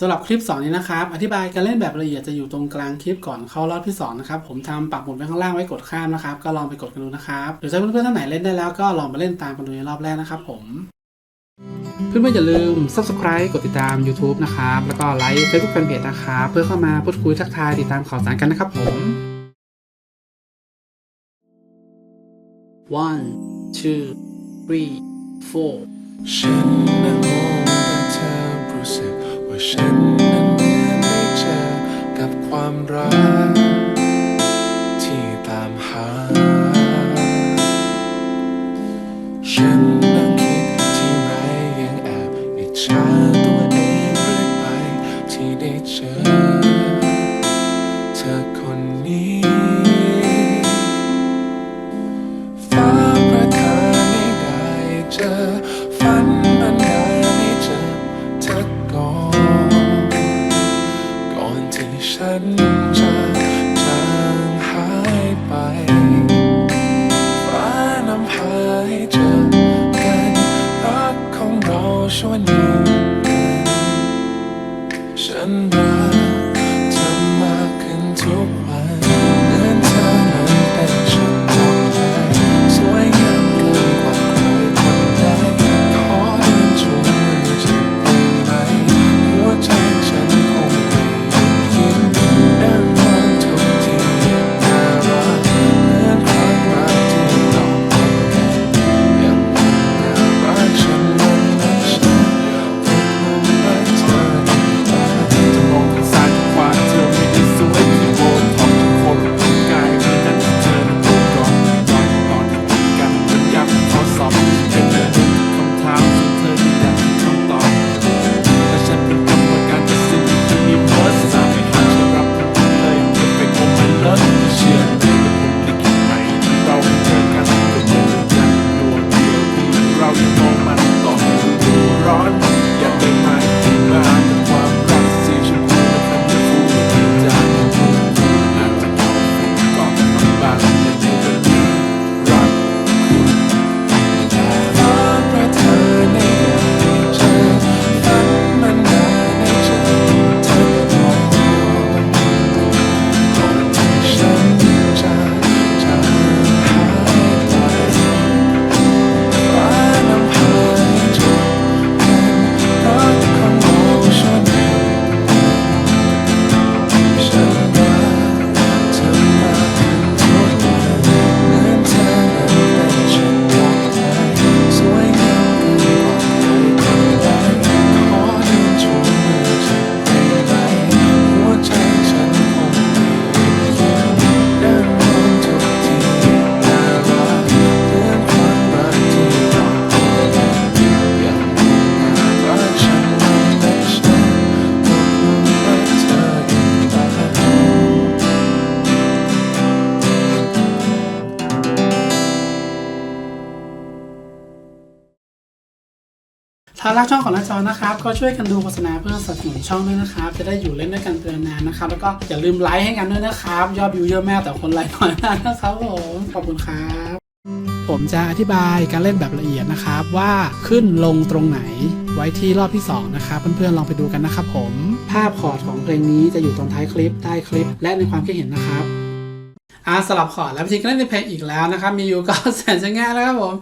สำหรับคลิปสอนนี้นะครับ อธิบายการเล่นแบบละเอียดจะอยู่ตรงกลางคลิปก่อนเข้ารอบที่สองนะครับ ผมทำปักหมุดไว้ข้างล่างไว้กดข้ามนะครับ ก็ลองไปกดกันดูนะครับหรือถ้าเพื่อนๆท่านไหนเล่นได้แล้วก็ลองมาเล่นตามกันดูในรอบแรกนะครับผม เพื่อนๆอย่าลืม subscribe กดติดตาม YouTube นะครับ แล้วก็ไลค์ Facebook Fanpage นะครับ เพื่อเข้ามาพูดคุยทักทายติดตามข่าวสารกันนะครับผม one two three four ฉันนั้นมองแต่เธอรู้สึก ฉันนั้นเหมือนได้เจอกับความรัก ฉันรักเธอมากขึ้นทุการักช่องของน้าจอนะครับ ก็ช่วยกันดูโฆษณาเพื่อสนับสนุนช่องด้วยนะครับ จะได้อยู่เล่นด้วยกันเป็นนานนะครับ แล้วก็อย่าลืมไลค์ให้กันด้วยนะครับ ยอดวิวเยอะแม่แต่คนไลค์น้อยมากนะครับผม ขอบคุณครับ ผมจะอธิบายการเล่นแบบละเอียดนะครับ ว่าขึ้นลงตรงไหนไว้ที่รอบที่ 2 นะครับเพื่อนๆลองไปดูกันนะครับผม ภาพคอร์ดของเพลงนี้จะอยู่ตรงท้ายคลิปใต้คลิป และในความคิดเห็นนะครับ อ่าสลับคอร์ดแล้ววิธีการเล่นในเพลงอีกแล้วนะครับ มีอยู่ก็แสนจะง่ายแล้วครับผม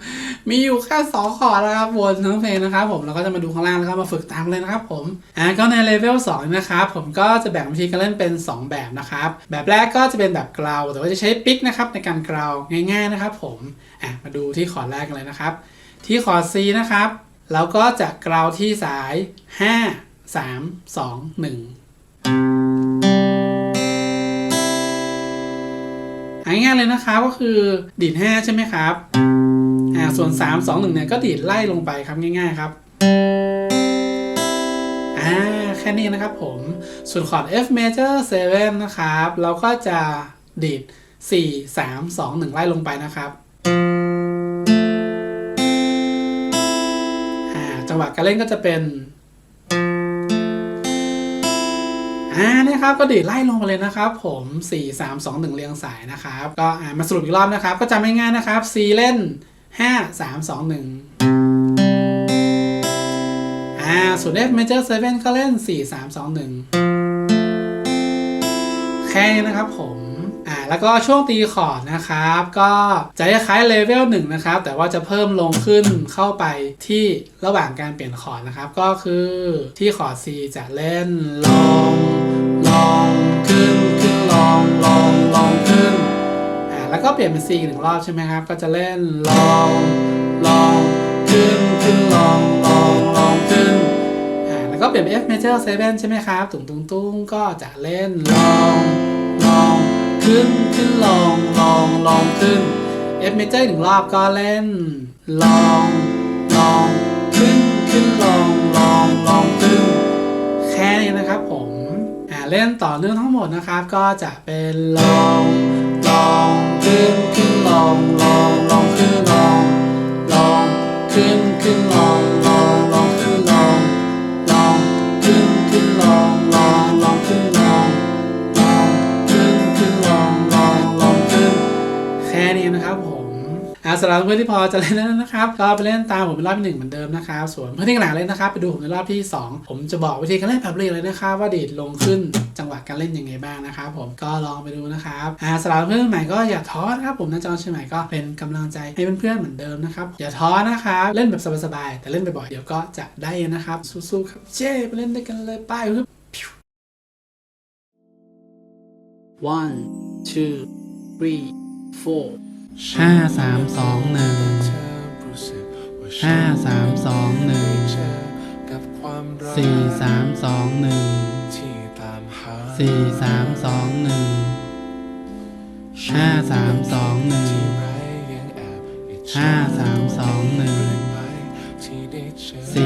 มีอยู่แค่สองคอร์ดนะครับวนทั้งเพลงนะครับผมเราก็จะมาดูข้างล่างแล้วก็มาฝึกตามเลยนะครับผมอ่าก็ในเลเวล2นะครับผมก็จะแบ่งวิธีการเล่นเป็น 2 แบบนะครับ แบบแรกก็จะเป็นแบบกลาวแต่ว่าจะใช้ปิกนะครับในการกลาวง่าย ๆนะครับ ผมอะมาดูที่คอร์ดแรกกันเลยนะครับ ที่คอร์ด C นะครับเราก็จะกลาวที่สาย 5 3 2 1 ง่ายๆเลยนะครับก็คือดีด5ใช่ไหมครับอ่าส่วน 3 2 1เนี่ยก็ดีดไล่ลงไปครับง่าย ๆครับอ่าแค่นี้นะครับผมส่วนคอร์ด F major 7 นะครับ เราก็จะดีด 4 3 2 1 ไล่ลงไปนะครับอ่าจังหวะการเล่นก็จะเป็น อ่าเนี่ยครับก็ดีดไล่ลงมาเลยนะครับ ผม 4 3 2 1 เรียงสายนะครับ ก็อ่ามาสรุปอีกรอบนะครับ ก็จำง่ายๆนะครับ C เล่น 5 3 2 1อ่าอ่าส่วน F major 7ก็เล่น 4 3 2 1 แค่นี้นะครับผม อ่าแล้วก็ช่วงตีคอดนะครับ ก็จะคล้ายเลเวลหนึ่งนะครับ แต่ว่าจะเพิ่มลงขึ้นเข้าไปที่ระหว่างการเปลี่ยนคอดนะครับ ก็คือที่คอด C จะเล่นลองลองขึ้นขึ้นลองลองลองขึ้นอ่าแล้วก็เปลี่ยนเป็น C อีหนึ่งรอบใช่ไหมครับ ก็จะเล่นลองลองขึ้นขึ้นลองลองลองขึ้นอ่าแล้วก็เปลี่ยนเป็น F major 7ใช่ไหมครับ ตุ้งตุงตุงก็จะเล่นลองลอง ขึ้นขึ้นลองลองลองขึ้น F major หนึ่งรอบก็เล่น ลองลองขึ้นขึ้นลองลองลองขึ้น แค่นี้นะครับผมอ่าเล่นต่อเนื่องทั้งหมดนะครับ ก็จะเป็นลองลองขึ้นขึ้นลองลองลองขึ้นลองลองขึ้นขึ้นลอง อ่าสำหรับเพื่อนที่พอจะเล่นแล้วนะครับ ก็ไปเล่นตามผมเป็นรอบที่หนึ่งเหมือนเดิมนะครับ ส่วนเพื่อนที่กำลังเล่นนะครับ ไปดูผมในรอบที่สองผมจะบอกวิธีการเล่นแบบเรียนเลยนะครับ ว่าดีดลงขึ้นจังหวะการเล่นยังไงบ้างนะครับผมก็ลองไปดูนะครับอ่าสำหรับเพื่อนใหม่ก็อย่าท้อนะครับผมนะจอนเชียงใหม่ก็เป็นกำลังใจให้เพื่อนๆเหมือนเดิมนะครับอย่าท้อนะครับเล่นแบบสบายๆแต่เล่นบ่อยๆเดี๋ยวก็จะได้นะครับสู้ๆครับเจ้ไปเล่นด้วยกันเลยไปฮึบ one two three four ห้าสามสองหนึ่งห้าสามสองหนึ่งสี่สามสองหนึ่งสี่สามสองหนึ่งห้าสามสองหนึ่งห้าสามสองหนึ่งสี่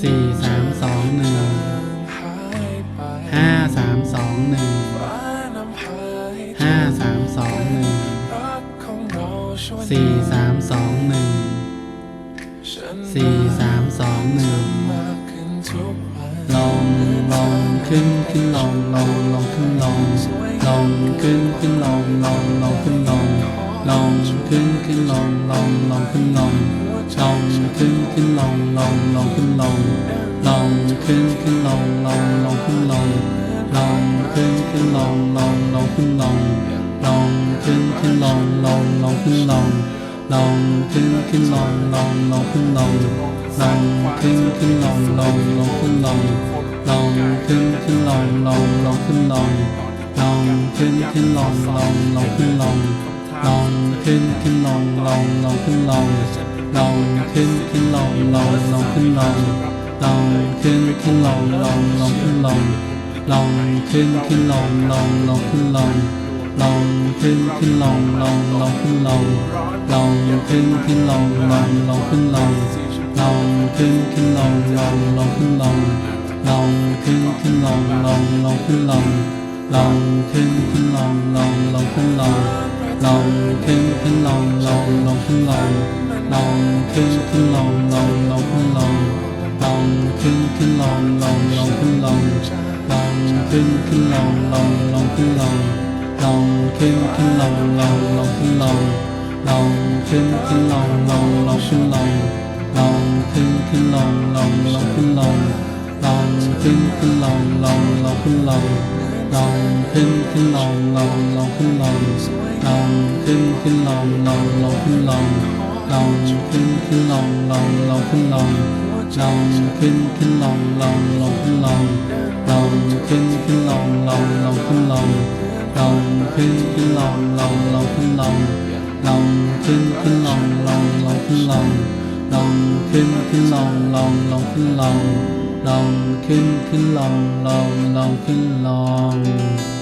สี่สามสองหนึ่งห้าสามสองหนึ่งห้าสามสองหนึ่งสี่สามสองหนึ่งสี่สามสองหนึ่งลองลองขึ้นขึ้นลองลองลองขึ้นลองลองขึ้นขึ้นลองลองลองขึ้นลองลองขึ้นขึ้นลองลองลองขึ้นลอง ลองขึ้นขึ้นลองลองลองขึ้นลองลองขึ้นขึ้นลองลองลองขึ้นลองลองขึ้นขึ้นลองลองลองขึ้นลองลองขึ้นขึ้นลอ lòng thiên thiên lòng lòng lòng thiên lòng. Lòng thiên thiên lòng lòng lòng thiên lòng. Lòng thiên thiên lòng lòng lòng thiên lòng. Lòng thiên thiên lòng lòng lòng thiên lòng. Lòng thiên thiên lòng lòng lòng thiên lòng. Lòng thiên thiên lòng lòng lòng thiên lòng. Lòng thiên thiên lòng lòng lòng thiên lòng. Lòng thiên thiên lòng lòng lòng thiên lòng. Lòng thiên thiên lòng lòng lòng thiên lòng. ลองลองขึ้นขึ้นลองลองลองขึ้นลองลองขึ้นขึ้นลองลองลองขึ้นลองลองขึ้นขึ้นลองลองลองขึ้นลองลองขึ้นขึ้นลองลองลองขึ้นลองลองขึ้นขึ้นลองลองลองขึ้นลองลองขึ้นขึ้นลองลองลองขึ้นลองลองขึ้นขึ้นลองลองลองขึ้นลองลองขึ้นขึ้นลองลองลองขึ้นลองลองขึ้นขึ้นลองลองลองขึ้นลอง ลองขึ้นขึ้นลองลองลองขึ้นลองลองขึ้นขึ้นลองลองลองขึ้นลองลองขึ้นขึ้นลองลองลองขึ้นลองลองขึ้นขึ้นลองลองลองขึ้นลองลองขึ้นขึ้นลองลองลองขึ้นลองลองขึ้นขึ้นลองลองลองขึ้นลองลองขึ้นขึ้นลองลองลองขึ้นลอง